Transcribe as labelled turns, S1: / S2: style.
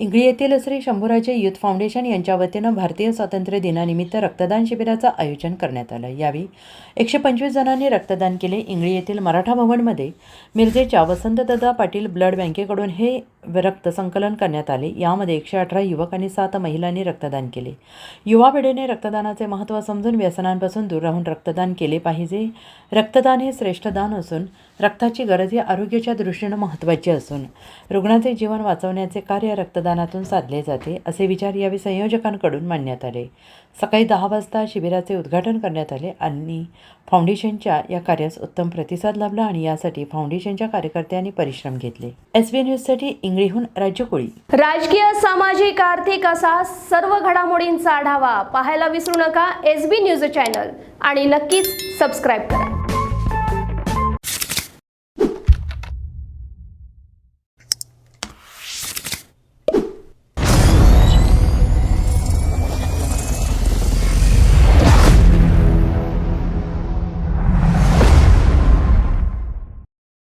S1: इंगळी येथील Shri Shambhuraje youth foundation यांच्या वतीनं भारतीय स्वातंत्र्य दिनानिमित्त रक्तदान शिबिराचं आयोजन करण्यात आलं. यावेळी एकशे पंचवीस जणांनी रक्तदान केले. इंगळी येथील मराठा भवनमध्ये मिरजेच्या वसंतदादा पाटील ब्लड बँकेकडून हे रक्त संकलन करण्यात आले. यामध्ये एकशे अठरा युवक आणि सात महिलांनी रक्तदान केले. युवा पिढीने रक्तदानाचे महत्त्व समजून व्यसनांपासून दूर राहून रक्तदान केले पाहिजे. रक्तदान हे श्रेष्ठ दान असून रक्ताची गरज ही आरोग्याच्या दृष्टीनं महत्त्वाची असून रुग्णाचे जीवन वाचवण्याचे कार्य रक्तदान रक्तदानातून साधले जाते असे विचार यावेळी संयोजकांकडून मांडण्यात आले. सकाळी दहा वाजता शिबिराचे उद्घाटन करण्यात आले आणि फाउंडेशनच्या या कार्यास उत्तम प्रतिसाद लाभला आणि यासाठी फाउंडेशनच्या कार्यकर्त्यांनी परिश्रम घेतले. एस बी न्यूजसाठी इंगळीहून राज्यकोळी
S2: राजकीय सामाजिक आर्थिक असा सर्व घडामोडींचा आढावा पाहायला विसरू नका एस बी न्यूज चॅनल आणि नक्कीच सबस्क्राईब करा.